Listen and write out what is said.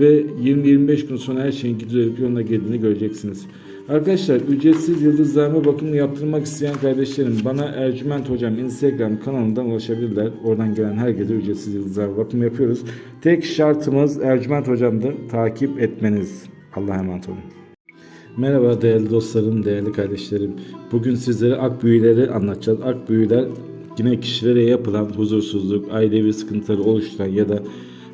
ve 20-25 gün sonra her şeyin düzelip yoluna girdiğini göreceksiniz. Arkadaşlar ücretsiz yıldızlarma bakımını yaptırmak isteyen kardeşlerim bana Ercüment Hocam Instagram kanalından ulaşabilirler. Oradan gelen herkese ücretsiz yıldızlarma bakımı yapıyoruz. Tek şartımız Ercüment Hocam'dır. Takip etmeniz. Allah'a emanet olun. Merhaba değerli dostlarım, değerli kardeşlerim. Bugün sizlere ak büyüleri anlatacağız. Ak büyüler yine kişilere yapılan huzursuzluk, ailevi sıkıntıları oluşturan ya da